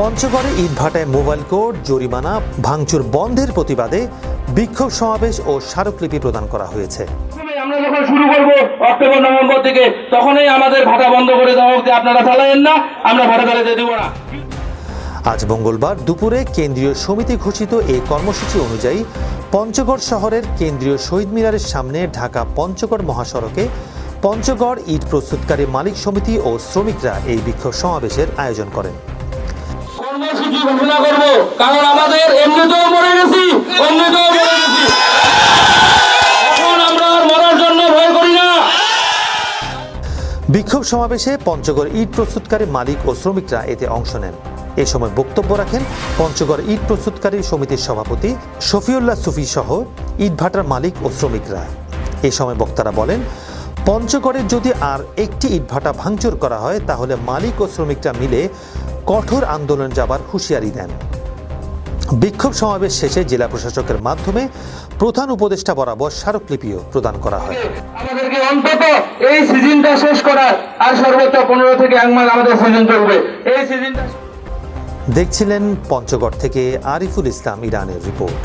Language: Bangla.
পঞ্চগড়ে ইটভাটায় মোবাইল কোড জরিমানা ভাঙচুর বন্ধের প্রতিবাদে বিক্ষোভ সমাবেশ ও স্মারকলিপি প্রদান করা হয়েছে। আমরা যখন শুরু করব অক্টোবর নভেম্বর থেকে তখনই আমাদের ভাটা বন্ধ করে দেওয়া হোক আপনারা চালায়েন না আমরা ভাটা চালাতে দেবো না। আজ মঙ্গলবার দুপুরে কেন্দ্রীয় সমিতি ঘোষিত এই কর্মসূচি অনুযায়ী পঞ্চগড় শহরের কেন্দ্রীয় শহীদ মিনারের সামনে ঢাকা পঞ্চগড় মহাসড়কে পঞ্চগড় ইট প্রস্তুতকারী মালিক সমিতি ও শ্রমিকরা এই বিক্ষোভ সমাবেশের আয়োজন করেন। কর্মসূচি ঘোষণা করব। কারণ আমাদের এমনিতেও মরে গেছি এমনিতেও মরে গেছি। বিক্ষোভ সমাবেশে পঞ্চগড় ইট প্রস্তুতকারী মালিক ও শ্রমিকরা এতে অংশ নেন। এ সময় বক্তব্য রাখেন পঞ্চগড় ইট প্রস্তুতকারী সমিতির সভাপতি শফিউল্লাহ সুফি সহ ইটভাটার মালিক ও শ্রমিকরা। এ সময় বক্তারা বলেন পঞ্চগড়ের যদি আর একটি ইটভাটা ভাঙচুর করা হয়, তাহলে মালিক ও শ্রমিকরা মিলে কঠোর আন্দোলন যাবার হুঁশিয়ারি দেন। বিক্ষোভ সমাবেশ শেষে জেলা প্রশাসকের মাধ্যমে প্রধান উপদেষ্টা বরাবর স্মারকলিপিও প্রদান করা হয়। আমাদেরকে অন্তত এই সিজনটা শেষ করার আর সর্বোচ্চ পনেরো থেকে এক মাস আমাদের সিজন চলবে। এই সিজনটা দেখছিলেন পঞ্চগড় থেকে আরিফুল ইসলাম ইরানের রিপোর্ট।